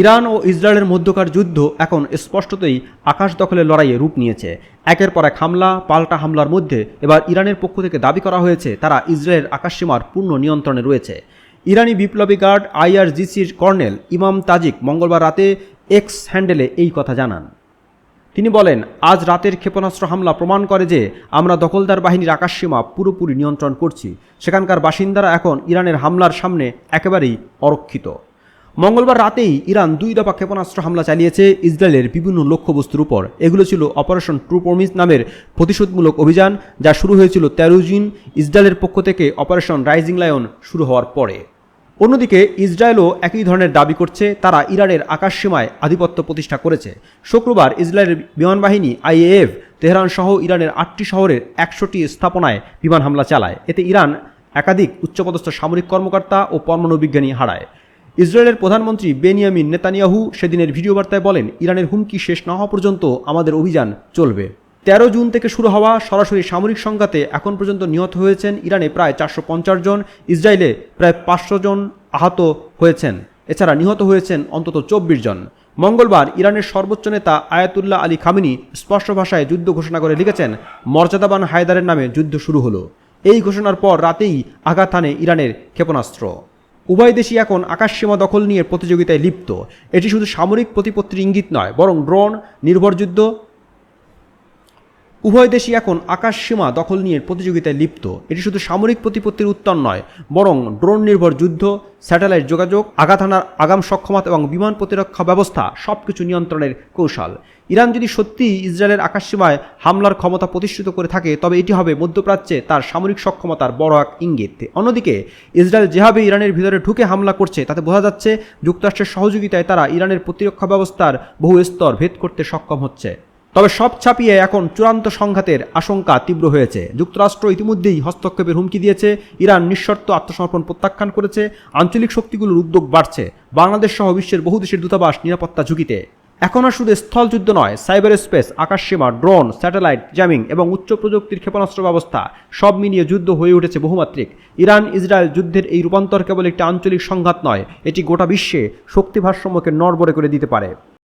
Iran ও ইসরায়েলের মধ্যকার যুদ্ধ এখন স্পষ্টতই আকাশ দখলের লড়াইয়ে রূপ নিয়েছে। একের পর এক হামলা, পাল্টা হামলার মধ্যে এবার ইরানের পক্ষ থেকে দাবি করা হয়েছে, তারা ইসরায়েলের আকাশসীমার পূর্ণ নিয়ন্ত্রণে রয়েছে। ইরানি বিপ্লবী গার্ড আইআরজিসির কর্নেল ইমাম তাজিক মঙ্গলবার রাতে এক্স হ্যান্ডেলে এই কথা জানান। তিনি বলেন, আজ রাতের ক্ষেপণাস্ত্র হামলা প্রমাণ করে যে আমরা দখলদার বাহিনীর আকাশসীমা পুরোপুরি নিয়ন্ত্রণ করছি। সেখানকার বাসিন্দারা এখন ইরানের হামলার সামনে একেবারেই অরক্ষিত। মঙ্গলবার রাতেই ইরান দুই দফা ক্ষেপণাস্ত্র হামলা চালিয়েছে ইসরায়েলের বিভিন্ন লক্ষ্যবস্তুর উপর। এগুলো ছিল অপারেশন ট্রু প্রমিস নামের প্রতিশোধমূলক অভিযান, যা শুরু হয়েছিল তেরো জুন। ইসরায়েলের পক্ষ থেকে অপারেশন রাইজিং লায়ন শুরু হওয়ার পরে। অন্যদিকে ইসরায়েলও একই ধরনের দাবি করছে, তারা ইরানের আকাশসীমায় আধিপত্য প্রতিষ্ঠা করেছে। শুক্রবার ইসরায়েলের বিমান বাহিনী আইএএফ তেহরান সহ ইরানের আটটি শহরের একশোটি স্থাপনায় বিমান হামলা চালায়। এতে ইরান একাধিক উচ্চপদস্থ সামরিক কর্মকর্তা ও পরমাণু বিজ্ঞানী হারায়। ইসরায়েলের প্রধানমন্ত্রী বেনিয়ামিন নেতানিয়াহু সেদিনের ভিডিও বার্তায় বলেন, ইরানের হুমকি শেষ না হওয়া পর্যন্ত আমাদের অভিযান চলবে। তেরো জুন থেকে শুরু হওয়া সরাসরি সামরিক সংঘাতে এখন পর্যন্ত নিহত হয়েছেন ইরানে প্রায় চারশো পঞ্চাশ জন, ইসরায়েলে প্রায় পাঁচশো জন আহত হয়েছেন। এছাড়া নিহত হয়েছেন অন্তত চব্বিশ জন। মঙ্গলবার ইরানের সর্বোচ্চ নেতা আয়াতুল্লাহ আলী খামিনি স্পষ্ট ভাষায় যুদ্ধ ঘোষণা করে লিখেছেন, মর্যাদাবান হায়দারের নামে যুদ্ধ শুরু হলো। এই ঘোষণার পর রাতেই আঘাত হানে ইরানের ক্ষেপণাস্ত্র। উভয় দেশই এখন আকাশসীমা দখল নিয়ে প্রতিযোগিতায় লিপ্ত। এটি শুধু সামরিক প্রতিপত্তির ইঙ্গিত নয়, বরং ড্রোন, নির্ভর যুদ্ধ উভয় দেশই এখন আকাশসীমা দখল নিয়ে প্রতিযোগিতায় লিপ্ত। এটি শুধু সামরিক প্রতিপত্তির উত্তর নয়, বরং ড্রোন নির্ভর যুদ্ধ, স্যাটেলাইট যোগাযোগ, আঘাত হানার আগাম সক্ষমতা এবং বিমান প্রতিরক্ষা ব্যবস্থা সব কিছু নিয়ন্ত্রণের কৌশল। ইরান যদি সত্যিই ইসরায়েলের আকাশসীমায় হামলার ক্ষমতা প্রতিষ্ঠিত করে থাকে, তবে এটি হবে মধ্যপ্রাচ্যে তার সামরিক সক্ষমতার বড় এক ইঙ্গিত। অন্যদিকে, ইসরায়েল যেভাবে ইরানের ভিতরে ঢুকে হামলা করছে, তাতে বোঝা যাচ্ছে যুক্তরাষ্ট্রের সহযোগিতায় তারা ইরানের প্রতিরক্ষা ব্যবস্থার বহু স্তর ভেদ করতে সক্ষম হচ্ছে। তবে সব ছাপিয়ে এখন চূড়ান্ত সংঘাতের আশঙ্কা তীব্র হয়েছে। যুক্তরাষ্ট্র ইতিমধ্যেই হস্তক্ষেপের হুমকি দিয়েছে। ইরান নিঃশর্ত আত্মসমর্পণ প্রত্যাখ্যান করেছে। আঞ্চলিক শক্তিগুলোর উদ্যোগ বাড়ছে। বাংলাদেশ সহ বিশ্বের বহু দেশের দূতাবাস নিরাপত্তা ঝুঁকিতে। এখন আর শুধু স্থলযুদ্ধ নয়, সাইবার স্পেস, আকাশসীমা, ড্রোন, স্যাটেলাইট, জ্যামিং এবং উচ্চ প্রযুক্তির ক্ষেপণাস্ত্র ব্যবস্থা সব মিলিয়ে যুদ্ধ হয়ে উঠেছে বহুমাত্রিক। ইরান ইসরায়েল যুদ্ধের এই রূপান্তর কেবল একটি আঞ্চলিক সংঘাত নয়, এটি গোটা বিশ্বে শক্তি ভারসাম্যকে নড়বড়ে করে দিতে পারে।